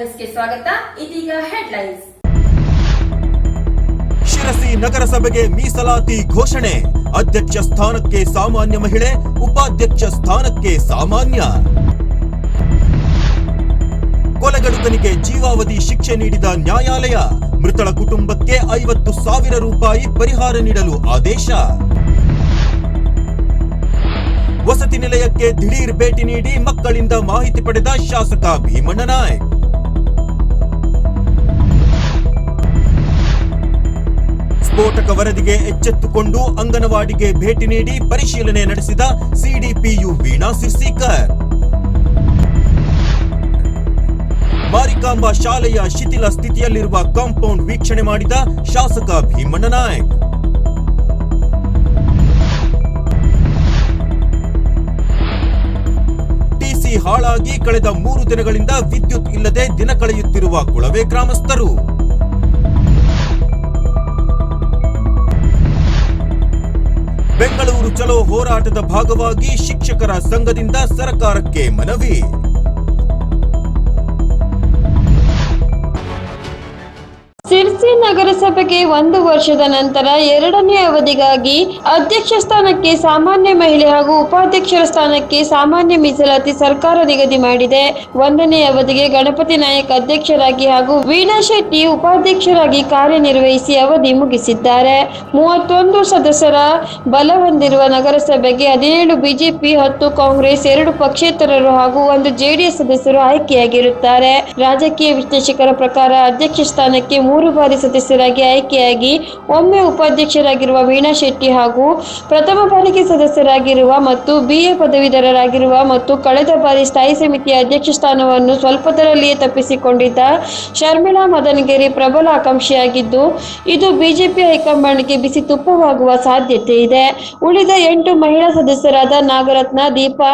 ನ್ಯೂಸ್ಗೆ ಸ್ವಾಗತ. ಇದೀಗ ಹೆಡ್ಲೈನ್ಸ್. ಶಿರಸಿ ನಗರಸಭೆಗೆ ಮೀಸಲಾತಿ ಘೋಷಣೆ. ಅಧ್ಯಕ್ಷ ಸ್ಥಾನಕ್ಕೆ ಸಾಮಾನ್ಯ ಮಹಿಳೆ, ಉಪಾಧ್ಯಕ್ಷ ಸ್ಥಾನಕ್ಕೆ ಸಾಮಾನ್ಯ. ಕೊಲೆಗಡುಕನಿಗೆ ಜೀವಾವಧಿ ಶಿಕ್ಷೆ ನೀಡಿದ ನ್ಯಾಯಾಲಯ. ಮೃತಳ ಕುಟುಂಬಕ್ಕೆ ಐವತ್ತು ಸಾವಿರ ರೂಪಾಯಿ ಪರಿಹಾರ ನೀಡಲು ಆದೇಶ. ವಸತಿ ನಿಲಯಕ್ಕೆ ದಿಢೀರ್ ಭೇಟಿ ನೀಡಿ ಮಕ್ಕಳಿಂದ ಮಾಹಿತಿ ಪಡೆದ ಶಾಸಕ ಭೀಮಣ್ಣ ನಾಯ್ಕ್. ಸ್ಫೋಟಕ ವರದಿಗೆ ಎಚ್ಚೆತ್ತುಕೊಂಡು ಅಂಗನವಾಡಿಗೆ ಭೇಟಿ ನೀಡಿ ಪರಿಶೀಲನೆ ನಡೆಸಿದ ಸಿಡಿಪಿಯು ವೀಣಾ ಸಿರ್ಸಿಕರ್ ಮಾರಿಕಾಂಬ ಶಾಲೆಯ ಶಿಥಿಲ ಸ್ಥಿತಿಯಲ್ಲಿರುವ ಕಾಂಪೌಂಡ್ ವೀಕ್ಷಣೆ ಮಾಡಿದ ಶಾಸಕ ಭೀಮಣ್ಣ ನಾಯಕ್. ಟಿಸಿ ಹಾಳಾಗಿ ಕಳೆದ ಮೂರು ದಿನಗಳಿಂದ ವಿದ್ಯುತ್ ಇಲ್ಲದೆ ದಿನ ಕಳೆಯುತ್ತಿರುವ ಕುಳವೆ ಗ್ರಾಮಸ್ಥರು. ಚಲೋ ಹೋರಾಟದ ಭಾಗವಾಗಿ ಶಿಕ್ಷಕರ ಸಂಘದಿಂದ ಸರ್ಕಾರಕ್ಕೆ ಮನವಿ. ನಗರಸಭೆಗೆ ಒಂದು ವರ್ಷದ ನಂತರ ಎರಡನೇ ಅವಧಿಗಾಗಿ ಅಧ್ಯಕ್ಷ ಸ್ಥಾನಕ್ಕೆ ಸಾಮಾನ್ಯ ಮಹಿಳೆ ಹಾಗೂ ಉಪಾಧ್ಯಕ್ಷರ ಸ್ಥಾನಕ್ಕೆ ಸಾಮಾನ್ಯ ಮೀಸಲಾತಿ ಸರ್ಕಾರ ನಿಗದಿ ಮಾಡಿದೆ. ಒಂದನೇ ಅವಧಿಗೆ ಗಣಪತಿ ನಾಯಕ್ ಅಧ್ಯಕ್ಷರಾಗಿ ಹಾಗೂ ವೀಣಾ ಶೆಟ್ಟಿ ಉಪಾಧ್ಯಕ್ಷರಾಗಿ ಕಾರ್ಯನಿರ್ವಹಿಸಿ ಅವಧಿ ಮುಗಿಸಿದ್ದಾರೆ. ಮೂವತ್ತೊಂದು ಸದಸ್ಯರ ಬಲ ಹೊಂದಿರುವ ನಗರಸಭೆಗೆ ಹದಿನೇಳು ಬಿಜೆಪಿ, ಹತ್ತು ಕಾಂಗ್ರೆಸ್, ಎರಡು ಪಕ್ಷೇತರರು ಹಾಗೂ ಒಂದು ಜೆಡಿಎಸ್ ಸದಸ್ಯರು ಆಯ್ಕೆಯಾಗಿರುತ್ತಾರೆ. ರಾಜಕೀಯ ವಿಶ್ಲೇಷಕರ ಪ್ರಕಾರ ಅಧ್ಯಕ್ಷ ಸ್ಥಾನಕ್ಕೆ ಮೂರು ಬಾರಿ ಸದಸ್ಯರಾಗಿ ಆಯ್ಕೆಯಾಗಿ ಒಮ್ಮೆ ಉಪಾಧ್ಯಕ್ಷರಾಗಿರುವ ವೀಣಾ ಶೆಟ್ಟಿ ಹಾಗೂ ಪ್ರಥಮ ಬಾರಿಗೆ ಸದಸ್ಯರಾಗಿರುವ ಮತ್ತು ಬಿಎ ಪದವೀಧರರಾಗಿರುವ ಮತ್ತು ಕಳೆದ ಬಾರಿ ಸ್ಥಾಯಿ ಸಮಿತಿಯ ಅಧ್ಯಕ್ಷ ಸ್ಥಾನವನ್ನು ಸ್ವಲ್ಪದರಲ್ಲಿಯೇ ತಪ್ಪಿಸಿಕೊಂಡಿದ್ದ ಶರ್ಮಿಳಾ ಮದನಗೆರೆ ಪ್ರಬಲ ಆಕಾಂಕ್ಷಿಯಾಗಿದ್ದು, ಇದು ಬಿಜೆಪಿ ಹೈಕಮಾಂಡ್ಗೆ ಬಿಸಿ ತುಪ್ಪವಾಗುವ ಸಾಧ್ಯತೆ ಇದೆ. ಉಳಿದ ಎಂಟು ಮಹಿಳಾ ಸದಸ್ಯರಾದ ನಾಗರತ್ನ, ದೀಪಾ,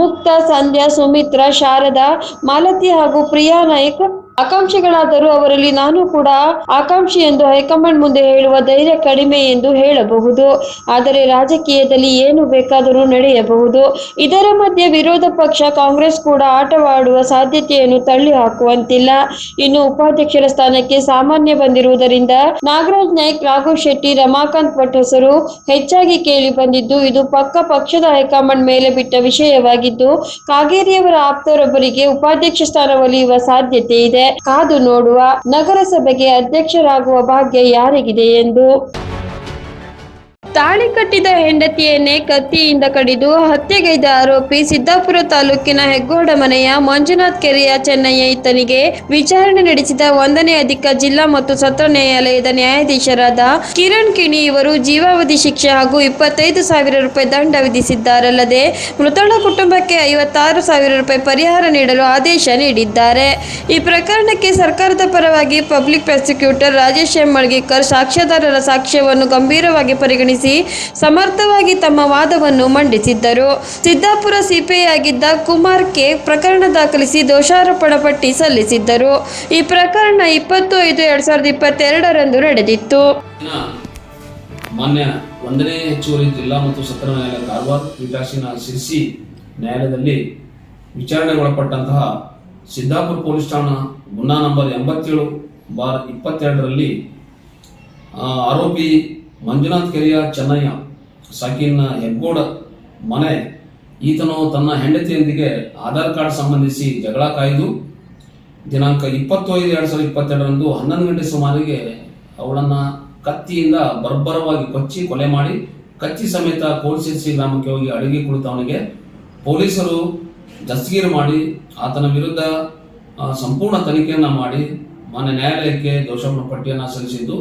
ಮುಕ್ತ, ಸಂಧ್ಯಾ, ಸುಮಿತ್ರಾ, ಶಾರದಾ, ಮಾಲತಿ ಹಾಗೂ ಪ್ರಿಯಾ ನಾಯ್ಕ್ ಆಕಾಂಕ್ಷಿಗಳಾದರೂ ಅವರಲ್ಲಿ ನಾನು ಕೂಡ ಆಕಾಂಕ್ಷಿ ಎಂದು ಹೈಕಮಾಂಡ್ ಮುಂದೆ ಹೇಳುವ ಧೈರ್ಯ ಕಡಿಮೆ ಎಂದು ಹೇಳಬಹುದು. ಆದರೆ ರಾಜಕೀಯದಲ್ಲಿ ಏನು ಬೇಕಾದರೂ ನಡೆಯಬಹುದು. ಇದರ ಮಧ್ಯೆ ವಿರೋಧ ಪಕ್ಷ, ಕಾಂಗ್ರೆಸ್ ಕೂಡ ಆಟವಾಡುವ ಸಾಧ್ಯತೆಯನ್ನು ತಳ್ಳಿ ಹಾಕುವಂತಿಲ್ಲ ಇನ್ನು ಉಪಾಧ್ಯಕ್ಷರ ಸ್ಥಾನಕ್ಕೆ ಸಾಮಾನ್ಯ ಬಂದಿರುವುದರಿಂದ ನಾಗರಾಜ್ ನಾಯ್ಕ್ ರಾಘು ಶೆಟ್ಟಿ, ರಮಾಕಾಂತ್ ಭಟ್ ಹೆಸರು ಹೆಚ್ಚಾಗಿ ಕೇಳಿ ಬಂದಿದ್ದು, ಇದು ಪಕ್ಕ ಪಕ್ಷದ ಹೈಕಮಾಂಡ್ ಮೇಲೆ ಬಿಟ್ಟ ವಿಷಯವಾಗಿದ್ದು, ಕಾಗೇರಿಯವರ ಆಪ್ತರೊಬ್ಬರಿಗೆ ಉಪಾಧ್ಯಕ್ಷ ಸ್ಥಾನ ಒಲಿಯುವ ಸಾಧ್ಯತೆ ಇದೆ. ಕಾದು ನೋಡುವ ನಗರಸಭೆಗೆ ಅಧ್ಯಕ್ಷರಾಗುವ ಭಾಗ್ಯ ಯಾರಿಗಿದೆ ಎಂದು ತಾಳಿ ಕಟ್ಟಿದ ಹೆಂಡತಿಯನ್ನೇ ಕತ್ತಿಯಿಂದ ಕಡಿದು ಹತ್ಯೆಗೈದ ಆರೋಪಿ ಸಿದ್ದಾಪುರ ತಾಲೂಕಿನ ಹೆಗ್ಗೋಡ ಮನೆಯ ಮಂಜುನಾಥ್ ಕೆರೆಯ ಚೆನ್ನಯ್ಯ ಈತನಿಗೆ ವಿಚಾರಣೆ ನಡೆಸಿದ ಒಂದನೇ ಅಧಿಕ ಜಿಲ್ಲಾ ಮತ್ತು ಸತ್ರ ನ್ಯಾಯಾಲಯದ ನ್ಯಾಯಾಧೀಶರಾದ ಕಿರಣ್ ಕಿಣಿ ಇವರು ಜೀವಾವಧಿ ಶಿಕ್ಷೆ ಹಾಗೂ ಇಪ್ಪತ್ತೈದು ಸಾವಿರ ರೂಪಾಯಿ ದಂಡ ವಿಧಿಸಿದ್ದಾರಲ್ಲದೆ ಮೃತಳ ಕುಟುಂಬಕ್ಕೆ ಐವತ್ತಾರು ಸಾವಿರ ರೂಪಾಯಿ ಪರಿಹಾರ ನೀಡಲು ಆದೇಶ ನೀಡಿದ್ದಾರೆ. ಈ ಪ್ರಕರಣಕ್ಕೆ ಸರ್ಕಾರದ ಪರವಾಗಿ public prosecutor Rajesh M Malgekar ಸಾಕ್ಷ್ಯದಾರರ ಸಾಕ್ಷ್ಯವನ್ನು ಗಂಭೀರವಾಗಿ ಪರಿಗಣಿಸಿ ಸಮರ್ಥವಾಗಿ ತಮ್ಮ ವಾದವನ್ನು ಮಂಡಿಸಿದ್ದರು. ಸಿದ್ದಾಪುರ ಸಿಪಿಐ ಆಗಿದ್ದ ಕುಮಾರ್ ಕೆ ಪ್ರಕರಣ ದಾಖಲಿಸಿ ದೋಷಾರೋಪಣ ಪಟ್ಟಿ ಸಲ್ಲಿಸಿದ್ದರು. ಈ ಪ್ರಕರಣ ಇಪ್ಪತ್ತು ಐದು ಎರಡ್ ಸಾವಿರದ ಇಪ್ಪತ್ತೆರಡರಂದು ನಡೆದಿತ್ತು. ಒಂದನೇ ಹೆಚ್ಚುವರಿ ಜಿಲ್ಲಾ ಮತ್ತು ಸತ್ರ ನ್ಯಾಯಾಲಯ ಕಾರವಾರ ಪೀಠಾಸೀನ ಸಿರ್ಸಿ ನ್ಯಾಯಾಲಯದಲ್ಲಿ ವಿಚಾರಣೆಗೊಳಪಟ್ಟಂತಹ ಸಿದ್ದಾಪುರ ಪೊಲೀಸ್ ಠಾಣಾ ಗುನ್ನಾ ನಂಬರ್ ಎಂಬತ್ತೇಳು ಬಾರ್ ಇಪ್ಪತ್ತೆರಡರಲ್ಲಿ ಆರೋಪಿ ಮಂಜುನಾಥ್ ಕೆರೆಯ ಚೆನ್ನಯ್ಯ ಸಾಕಿನ ಹೆಗ್ಗೋಡ ಮನೆ, ಈತನು ತನ್ನ ಹೆಂಡತಿಯೊಂದಿಗೆ ಆಧಾರ್ ಕಾರ್ಡ್ ಸಂಬಂಧಿಸಿ ಜಗಳ ಕಾಯ್ದು, ದಿನಾಂಕ ಇಪ್ಪತ್ತು ಐದು ಎರಡು ಸಾವಿರದ ಇಪ್ಪತ್ತೆರಡರಂದು ಹನ್ನೊಂದು ಗಂಟೆ ಸುಮಾರಿಗೆ ಅವಳನ್ನ ಕತ್ತಿಯಿಂದ ಬರ್ಬರವಾಗಿ ಕೊಚ್ಚಿ ಕೊಲೆ ಮಾಡಿ ಕಚ್ಚಿ ಸಮೇತ ಕೋಲ್ಸಿಸಿ ಗ್ರಾಮಕ್ಕೆ ಹೋಗಿ ಅಡುಗೆ ಕುಳಿತವನಿಗೆ ಪೊಲೀಸರು ಜಸ್ಗೀರ್ ಮಾಡಿ, ಆತನ ವಿರುದ್ಧ ಸಂಪೂರ್ಣ ತನಿಖೆಯನ್ನು ಮಾಡಿ, ಮಾನ್ಯ ನ್ಯಾಯಾಲಯಕ್ಕೆ ದೋಷಾರೋಪಣಾ ಪಟ್ಟಿಯನ್ನು ಸಲ್ಲಿಸಿದ್ದು,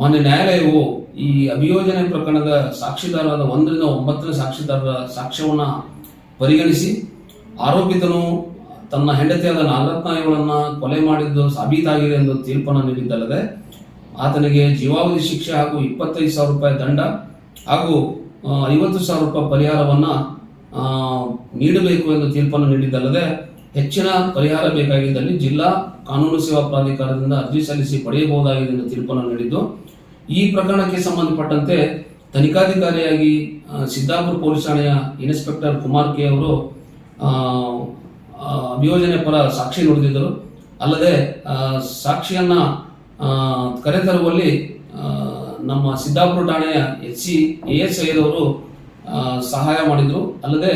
ಮಾನ್ಯ ನ್ಯಾಯಾಲಯವು ಈ ಅಭಿಯೋಜನೆ ಪ್ರಕರಣದ ಸಾಕ್ಷಿದಾರರಾದ ಒಂದರಿಂದ ಒಂಬತ್ತನೇ ಸಾಕ್ಷಿದಾರರ ಸಾಕ್ಷ್ಯವನ್ನು ಪರಿಗಣಿಸಿ ಆರೋಪಿತನು ತನ್ನ ಹೆಂಡತಿಯಾದ ನಾಲ್ಕನಾಯಿಗಳನ್ನು ಕೊಲೆ ಮಾಡಿದ್ದು ಸಾಬೀತಾಗಿದೆ ಎಂದು ತೀರ್ಪನ್ನು ನೀಡಿದ್ದಲ್ಲದೆ ಆತನಿಗೆ ಜೀವಾವಧಿ ಶಿಕ್ಷೆ ಹಾಗೂ ಇಪ್ಪತ್ತೈದು ಸಾವಿರ ರೂಪಾಯಿ ದಂಡ ಹಾಗೂ ಐವತ್ತು ಸಾವಿರ ರೂಪಾಯಿ ಪರಿಹಾರವನ್ನು ನೀಡಬೇಕು ಎಂದು ತೀರ್ಪನ್ನು ನೀಡಿದ್ದಲ್ಲದೆ ಹೆಚ್ಚಿನ ಪರಿಹಾರ ಬೇಕಾಗಿದ್ದಲ್ಲಿ ಜಿಲ್ಲಾ ಕಾನೂನು ಸೇವಾ ಪ್ರಾಧಿಕಾರದಿಂದ ಅರ್ಜಿ ಸಲ್ಲಿಸಿ ಪಡೆಯಬಹುದಾಗಿದೆ ಎಂದು ತೀರ್ಪನ್ನು ನೀಡಿದ್ದು. ಈ ಪ್ರಕರಣಕ್ಕೆ ಸಂಬಂಧಪಟ್ಟಂತೆ ತನಿಖಾಧಿಕಾರಿಯಾಗಿ ಸಿದ್ದಾಪುರ ಪೊಲೀಸ್ ಠಾಣೆಯ ಇನ್ಸ್ಪೆಕ್ಟರ್ ಕುಮಾರ್ ಕೆ ಅವರು ಅಭಿಯೋಜನೆ ಪರ ಸಾಕ್ಷಿ ನುಡಿದಿದ್ದರು. ಅಲ್ಲದೆ ಸಾಕ್ಷಿಯನ್ನು ಕರೆತರುವಲ್ಲಿ ನಮ್ಮ ಸಿದ್ದಾಪುರ ಠಾಣೆಯ ಎಚ್ ಸಿ ಎ ಎಸ್ ಐದವರು ಸಹಾಯ ಮಾಡಿದರು. ಅಲ್ಲದೆ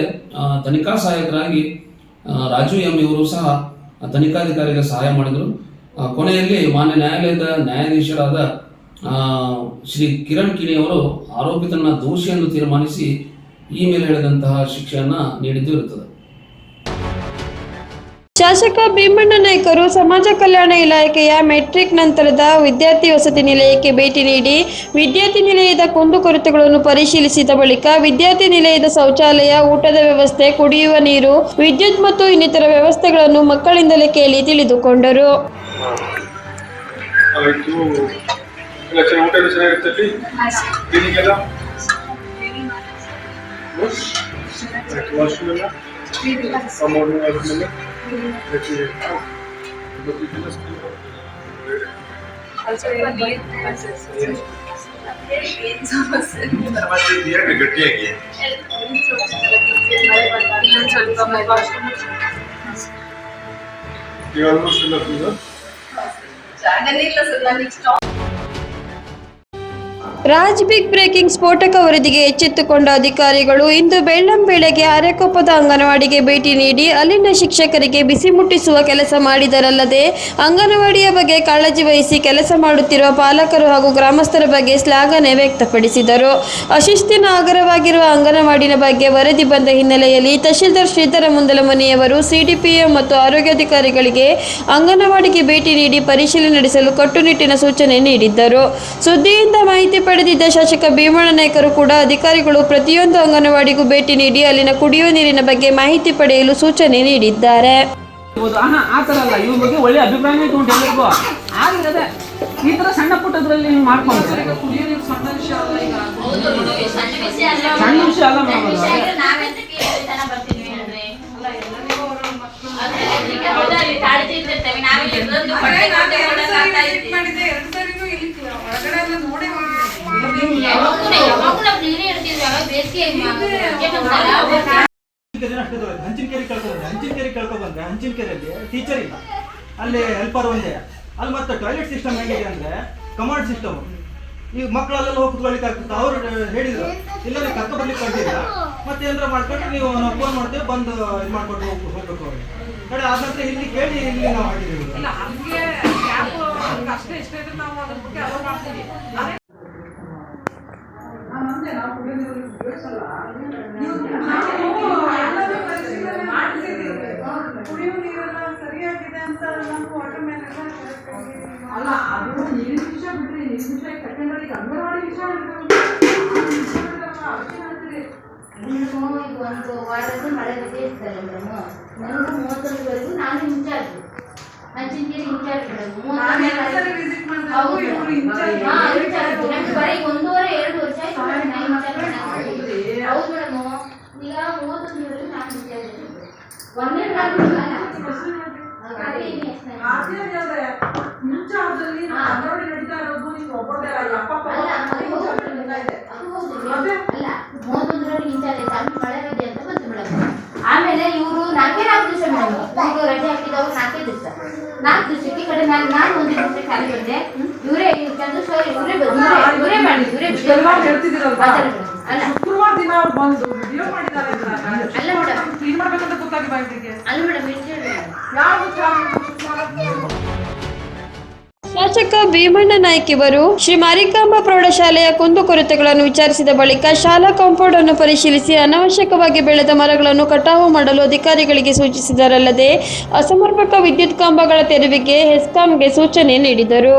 ತನಿಖಾ ಸಹಾಯಕರಾಗಿ ರಾಜು ಎಂ ಇವರು ಸಹ ತನಿಖಾಧಿಕಾರಿಗೆ ಸಹಾಯ ಮಾಡಿದರು. ಕೊನೆಯಲ್ಲಿ ಮಾನ್ಯ ನ್ಯಾಯಾಲಯದ ನ್ಯಾಯಾಧೀಶರಾದ ಶ್ರೀ ಕಿರಣ್ ಕಿಣಿ ಅವರು ಆರೋಪಿತನ ದೋಷಿ ಎಂದು ತೀರ್ಮಾನಿಸಿ ಈ ಮೇಲೆ ಹೇಳಿದಂತಹ ಶಿಕ್ಷೆಯನ್ನ ನೀಡಿದ್ದು ಇರುತ್ತದೆ. ಶಾಸಕ ಭೀಮಣ್ಣ ನಾಯ್ಕರು ಸಮಾಜ ಕಲ್ಯಾಣ ಇಲಾಖೆಯ ಮೆಟ್ರಿಕ್ ನಂತರದ ವಿದ್ಯಾರ್ಥಿ ವಸತಿ ನಿಲಯಕ್ಕೆ ಭೇಟಿ ನೀಡಿ ವಿದ್ಯಾರ್ಥಿ ನಿಲಯದ ಕುಂದುಕೊರತೆಗಳನ್ನು ಪರಿಶೀಲಿಸಿದ ಬಳಿಕ ವಿದ್ಯಾರ್ಥಿ ನಿಲಯದ ಶೌಚಾಲಯ ಊಟದ ವ್ಯವಸ್ಥೆ ಕುಡಿಯುವ ನೀರು ವಿದ್ಯುತ್ ಮತ್ತು ಇನ್ನಿತರ ವ್ಯವಸ್ಥೆಗಳನ್ನು ಮಕ್ಕಳಿಂದಲೇ ಕೇಳಿ ತಿಳಿದುಕೊಂಡರು. ಆಯ್ತು ಎಲ್ಲ ಚೆನ್ನಾಗಿ ಊಟ ಎಲ್ಲ ಚೆನ್ನಾಗಿರ್ತೈತಿ ಕ್ಲೀನಿಂಗ್ ಎಲ್ಲ ಆಯ್ತು ವಾಶ್ರೂಮ್ ಎಲ್ಲ ಕಮೋಡ್ ಆದ್ಮೇಲೆ ಆಯ್ತು ಮತ್ತೆ ಇದೆಲ್ಲ ಸ್ಕೂಲ್ ಗಟ್ಟಿಯಾಗಿ ಈಗ ಆಲ್ಮೋಸ್ಟ್ ಎಲ್ಲ ಫುಲ್ ರಾಜ್ ಬಿಗ್ ಬ್ರೇಕಿಂಗ್ ಸ್ಫೋಟಕ ವರದಿಗೆ ಎಚ್ಚೆತ್ತುಕೊಂಡ ಅಧಿಕಾರಿಗಳು ಇಂದು ಬೆಳ್ಳಂಬೆಳಗ್ಗೆ ಅರೆಕೊಪ್ಪದ ಅಂಗನವಾಡಿಗೆ ಭೇಟಿ ನೀಡಿ ಅಲ್ಲಿನ ಶಿಕ್ಷಕರಿಗೆ ಬಿಸಿ ಮುಟ್ಟಿಸುವ ಕೆಲಸ ಮಾಡಿದರಲ್ಲದೆ ಅಂಗನವಾಡಿಯ ಬಗ್ಗೆ ಕಾಳಜಿ ವಹಿಸಿ ಕೆಲಸ ಮಾಡುತ್ತಿರುವ ಪಾಲಕರು ಹಾಗೂ ಗ್ರಾಮಸ್ಥರ ಬಗ್ಗೆ ಶ್ಲಾಘನೆ ವ್ಯಕ್ತಪಡಿಸಿದರು. ಅಶಿಸ್ತಿನ ಆಗರವಾಗಿರುವ ಅಂಗನವಾಡಿನ ಬಗ್ಗೆ ವರದಿ ಬಂದ ಹಿನ್ನೆಲೆಯಲ್ಲಿ ತಹಶೀಲ್ದಾರ್ ಶ್ರೀಧರ ಮುಂದಲಮನಿಯವರು ಸಿಡಿಪಿಎಂ ಮತ್ತು ಆರೋಗ್ಯಾಧಿಕಾರಿಗಳಿಗೆ ಅಂಗನವಾಡಿಗೆ ಭೇಟಿ ನೀಡಿ ಪರಿಶೀಲನೆ ನಡೆಸಲು ಕಟ್ಟುನಿಟ್ಟಿನ ಸೂಚನೆ ನೀಡಿದ್ದರು. ಸುದ್ದಿಯಿಂದ ಮಾಹಿತಿ ಪಡೆದಿದ್ದ ಶಾಸಕ ಭೀಮಣ್ಣ ನಾಯ್ಕರು ಕೂಡ ಅಧಿಕಾರಿಗಳು ಪ್ರತಿಯೊಂದು ಅಂಗನವಾಡಿಗೂ ಭೇಟಿ ನೀಡಿ ಅಲ್ಲಿನ ಕುಡಿಯುವ ನೀರಿನ ಬಗ್ಗೆ ಮಾಹಿತಿ ಪಡೆಯಲು ಸೂಚನೆ ನೀಡಿದ್ದಾರೆ ಈ ಸಣ್ಣ ಪುಟ್ಟದ್ರಲ್ಲಿ ಹಿಂಗೆ ಮಾಡ್ಕೊಂಡ್ರೆ ಸಣ್ಣ ವಿಷಯ ಅಲ್ಲ ಮ್ಯಾಮ್ ಅದು ಹಂಚಿನಕೆರೆ ಕಳ್ಕೊಂಡ್ರೆ ಹಂಚಿನಕೆರೆ ಕಳ್ಕೊಬಂದ್ರೆ ಹಂಚಿನಕೆರೆಯಲ್ಲಿ ಟೀಚರ್ ಇಲ್ಲ. ಅಲ್ಲಿ ಹೆಲ್ಪರ್ ಒಂದೇ. ಅಲ್ಲಿ ಮತ್ತೆ ಟಾಯ್ಲೆಟ್ ಸಿಸ್ಟಮ್ ಹೇಗಿದೆ ಅಂದ್ರೆ ಕಮಾಂಡ್ ಸಿಸ್ಟಮ್ ಈಗ ಮಕ್ಕಳಲ್ಲೆಲ್ಲ ಹೋಗಿ ಕುತ್ಕೊಳ್ಳಿಕ್ಕೆ ಆಗ್ತದೆ ಅವ್ರು ಹೇಳಿದ್ರು ಇಲ್ಲ ನೀವು ಕರ್ಕೊ ಬರ್ಲಿಕ್ಕೆ ಕೊಟ್ಟಿಲ್ಲ ಮತ್ತೆ ಏನಾರ ಮಾಡ್ಕೊಂಡು ನೀವು ನಾವು ಫೋನ್ ಮಾಡ್ತೇವೆ ಬಂದು ಇದು ಮಾಡ್ಕೊಂಡು ಹೋಗಿ ಹೋಗ್ಬೇಕು ಅವ್ರಿಗೆ ಕಡೆ ಆದ ನಂತರ ಇಲ್ಲಿ ಕೇಳಿ ಇಲ್ಲಿ ನಾವು ಹಾಕಿದ್ದೀವಿ. ಅಲ್ಲ ಅದು ನೀರಿನ ವಿಷಯ ಬಿಡ್ರಿ ನೀರಿನ ವಿಷಯ ಸೆಕೆಂಡರಿ ಅಂಗನವಾಡಿ ವಿಷಯ ಒಂದು ವಾರದ್ದು ಮಳೆ ಬಿದ್ದಿರ್ತಾರೆ ಮೇಡಮ್. ನನಗೂ ಮೂವತ್ತೊಂದರವರೆಗೂ ನಾನು ಇನ್ಚಾರ್ಜ್. ಇನ್ಚಾರ್ಜ್ ಮೇಡಮ್ ಬರೀ ಒಂದೂವರೆ ಎರಡು ವರ್ಷ ಆಯ್ತು ಮೇಡಮ್ ನಾನು ಇನ್ಚಾರ್ಜ್ ನಾನು. ಹೌದು ಮೇಡಮ್ ಈಗ ಮೂವತ್ತೊಂದರವರೆಗೂ ನಾನು ಇನ್ಚಾರ್ಜ್ ಇದ್ದೆ. ಒಂದೇ ನಾನು ಅದೇ ಏನು ಯೋಚ್ನೆ? ಇನ್ಚಾರ್ಜಲ್ಲಿ ಅಂಗನವಾಡಿ ನಡೀತಾ ಇರೋದು ನೀವು ಒಬ್ಬರದೇ ಅಲ್ಲ ಎಪ್ಪತ್ತು ಅಲ್ಲ ಅದು ಹೌದು ಅದು ಹೌದು ಅಲ್ಲ ಮೂವತ್ತೊಂದರಲ್ಲಿ ಇನ್ಚಾರ್ಜ್ ಆಯ್ತು ಅಲ್ಲಿ ಮಳೆ ರಜೆ ಅಂತ ಬಂತು ಮೇಡಮ್ ಆಮೇಲೆ ಇವರು ನಾಲ್ಕೇ ನಾಲ್ಕು ದಿವಸ ಮೇಡಮ್ ಇವರು ರಜೆ ಹಾಕಿದವರು ನಾಲ್ಕೇ ದಿವಸ ನಾಲ್ಕು ದಿವಸಕ್ಕೆ ಕಡೆ ನಾನು ನಾನು ಒಂದು ದಿವಸ ಖಾಲಿ ಬಂದೆ ಇವರೇ ಚಂದ್ರಶೇಖರ್ ಇವರೇ ಇವರೇ ಮಾಡಿ ಇವರೇ ಇಷ್ಟೆಲ್ಲ ಭೀಮಣ್ಣ ನಾಯ್ಕ್ ಇವರು ಶ್ರೀ ಮಾರಿಕಾಂಬಾ ಪ್ರೌಢಶಾಲೆಯ ಕುಂದುಕೊರತೆಗಳನ್ನು ವಿಚಾರಿಸಿದ ಬಳಿಕ ಶಾಲಾ ಕಾಂಪೌಂಡ್ ಅನ್ನು ಪರಿಶೀಲಿಸಿ ಅನವಶ್ಯಕವಾಗಿ ಬೆಳೆದ ಮರಗಳನ್ನು ಕಟಾವು ಮಾಡಲು ಅಧಿಕಾರಿಗಳಿಗೆ ಸೂಚಿಸಿದರಲ್ಲದೆ ಅಸಮರ್ಪಕ ವಿದ್ಯುತ್ ಕಂಬಗಳ ತೆರವಿಗೆ ಹೆಸ್ಕಾಂಗೆ ಸೂಚನೆ ನೀಡಿದರು.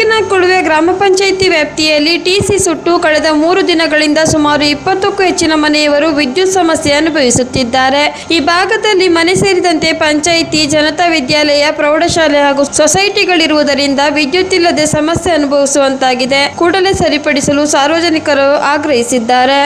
ತಾಲೂಕಿನ ಕುಳುವೆ ಗ್ರಾಮ ಪಂಚಾಯಿತಿ ವ್ಯಾಪ್ತಿಯಲ್ಲಿ ಟಿಸಿ ಸುಟ್ಟು ಕಳೆದ ಮೂರು ದಿನಗಳಿಂದ ಸುಮಾರು ಇಪ್ಪತ್ತಕ್ಕೂ ಹೆಚ್ಚಿನ ಮನೆಯವರು ವಿದ್ಯುತ್ ಸಮಸ್ಯೆ ಅನುಭವಿಸುತ್ತಿದ್ದಾರೆ. ಈ ಭಾಗದಲ್ಲಿ ಮನೆ ಸೇರಿದಂತೆ ಪಂಚಾಯಿತಿ, ಜನತಾ ವಿದ್ಯಾಲಯ, ಪ್ರೌಢಶಾಲೆ ಹಾಗೂ ಸೊಸೈಟಿಗಳಿರುವುದರಿಂದ ವಿದ್ಯುತ್ ಇಲ್ಲದೆ ಸಮಸ್ಯೆ ಅನುಭವಿಸುವಂತಾಗಿದೆ. ಕೂಡಲೇ ಸರಿಪಡಿಸಲು ಸಾರ್ವಜನಿಕರು ಆಗ್ರಹಿಸಿದ್ದಾರೆ.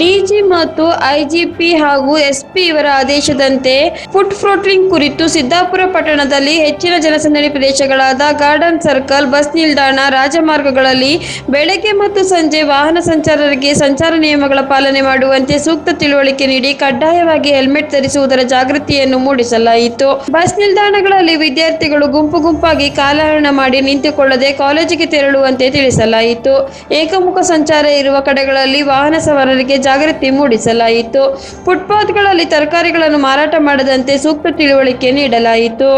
ಡಿಜಿ ಮತ್ತು ಐಜಿಪಿ ಹಾಗೂ ಎಸ್ಪಿ ಇವರ ಆದೇಶದಂತೆ ಫುಡ್ ಫ್ರೋಟ್ರಿಂಗ್ ಕುರಿತು ಸಿದ್ದಾಪುರ ಪಟ್ಟಣದಲ್ಲಿ ಹೆಚ್ಚಿನ ಜನಸಂದಣಿ ಪ್ರದೇಶಗಳಾದ ಗಾರ್ಡನ್ ಸರ್ಕಲ್, ಬಸ್ ನಿಲ್ದಾಣ, ರಾಜಮಾರ್ಗಗಳಲ್ಲಿ ಬೆಳಗ್ಗೆ ಮತ್ತು ಸಂಜೆ ವಾಹನ ಸಂಚಾರರಿಗೆ ಸಂಚಾರ ನಿಯಮಗಳ ಪಾಲನೆ ಮಾಡುವಂತೆ ಸೂಕ್ತ ತಿಳುವಳಿಕೆ ನೀಡಿ ಕಡ್ಡಾಯವಾಗಿ ಹೆಲ್ಮೆಟ್ ಧರಿಸುವುದರ ಜಾಗೃತಿಯನ್ನು ಮೂಡಿಸಲಾಯಿತು. ಬಸ್ ನಿಲ್ದಾಣಗಳಲ್ಲಿ ವಿದ್ಯಾರ್ಥಿಗಳು ಗುಂಪು ಗುಂಪಾಗಿ ಕಾಲಹರಣ ಮಾಡಿ ನಿಂತುಕೊಳ್ಳದೆ ಕಾಲೇಜಿಗೆ ತೆರಳುವಂತೆ ತಿಳಿಸಲಾಯಿತು. ಏಕಮುಖ ಸಂಚಾರ ಇರುವ ಕಡೆಗಳಲ್ಲಿ ವಾಹನ ಸವಾರರಿಗೆ ಜಾಗೃತಿ ಮೂಡಿಸಲಾಯಿತು. ಫುಟ್ಪಾತ್ಗಳಲ್ಲಿ ತರಕಾರಿಗಳನ್ನು ಮಾರಾಟ ಮಾಡದಂತೆ ಸೂಕ್ತ ತಿಳುವಳಿಕೆ ನೀಡಲಾಯಿತು.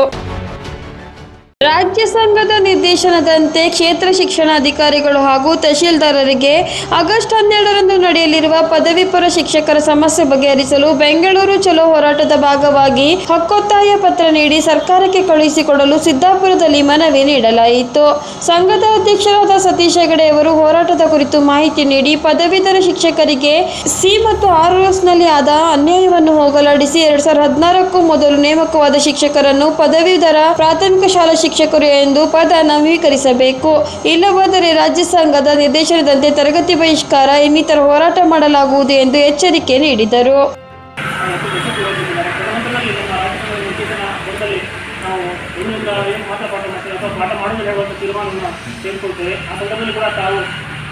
ರಾಜ್ಯ ಸಂಘದ ನಿರ್ದೇಶನದಂತೆ ಕ್ಷೇತ್ರ ಶಿಕ್ಷಣಾಧಿಕಾರಿಗಳು ಹಾಗೂ ತಹಶೀಲ್ದಾರರಿಗೆ ಆಗಸ್ಟ್ ಹನ್ನೆರಡರಂದು ನಡೆಯಲಿರುವ ಪದವಿ ಪೂರ್ವ ಶಿಕ್ಷಕರ ಸಮಸ್ಯೆ ಬಗೆಹರಿಸಲು ಬೆಂಗಳೂರು ಚಲೋ ಹೋರಾಟದ ಭಾಗವಾಗಿ ಹಕ್ಕೊತ್ತಾಯ ಪತ್ರ ನೀಡಿ ಸರ್ಕಾರಕ್ಕೆ ಕಳುಹಿಸಿಕೊಡಲು ಸಿದ್ದಾಪುರದಲ್ಲಿ ಮನವಿ ನೀಡಲಾಯಿತು. ಸಂಘದ ಅಧ್ಯಕ್ಷರಾದ ಸತೀಶ್ ಹೆಗಡೆ ಅವರು ಹೋರಾಟದ ಕುರಿತು ಮಾಹಿತಿ ನೀಡಿ ಪದವೀಧರ ಶಿಕ್ಷಕರಿಗೆ ಸಿ ಮತ್ತು ಆರ್ನಲ್ಲಿ ಆದ ಅನ್ಯಾಯವನ್ನು ಹೋಗಲಾಡಿಸಿ ಎರಡ್ ಸಾವಿರದ ಹದಿನಾರಕ್ಕೂ ಮೊದಲು ನೇಮಕವಾದ ಶಿಕ್ಷಕರನ್ನು ಪದವೀಧರ ಪ್ರಾಥಮಿಕ ಶಾಲಾ ಶಿಕ್ಷಕರು ಎಂದು ಪದ ನವೀಕರಿಸಬೇಕು ಇಲ್ಲವಾದರೆ ರಾಜ್ಯ ಸಂಘದ ನಿರ್ದೇಶನದಂತೆ ತರಗತಿ ಬಹಿಷ್ಕಾರ, ಇನ್ನಿತರ ಹೋರಾಟ ಮಾಡಲಾಗುವುದು ಎಂದು ಎಚ್ಚರಿಕೆ ನೀಡಿದರು.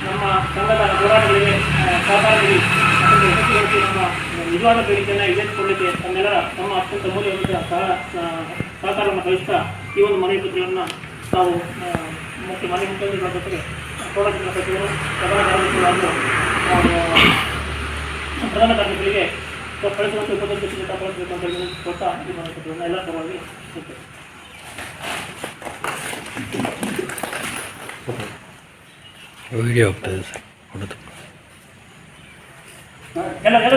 ನಮ್ಮ ನಿಜವಾದ ಬೇಡಿಕೆಯನ್ನು ಈಡೇರಿಸಿಕೊಳ್ಳಿಕ್ಕೆ ತಮ್ಮೆಲ್ಲರ ತಮ್ಮ ಅತ್ಯಂತ ಸಹ ಆ, ಸಹಕಾರವನ್ನು ಕಳಿಸ್ತಾ ಈ ಒಂದು ಮನೆ ಪತ್ರವನ್ನು ತಾವು ಮತ್ತು ಮುಖ್ಯ ಮನೆ ಮುಖ್ಯಮಂತ್ರಿಗಳ ಜೊತೆಗೆ ಪ್ರೌಢಶಿಕ್ಷಣ ಸಚಿವರು ಪ್ರಧಾನ ಕಾರ್ಯದರ್ಶಿಗಳು ಹಾಗೂ ಆ, ಪ್ರಧಾನ ಕಾರ್ಯದರ್ಶಿಗಳಿಗೆ ಕಳಿಸುವಂತೆ ಉಪದೇಶ ಕಳಿಸಬೇಕು ಅಂತ ಹೇಳಿ ಕೊಟ್ಟ ಈ ಮನೆ ಪತ್ರವನ್ನು ಎಲ್ಲ ಪರವಾಗಿ ಕೊಡ್ತೇವೆ ವಿಡಿಯೋ ಹೋಗ್ತದೆ ಸರ್ ಎಲ್ಲ ಎಲ್ಲ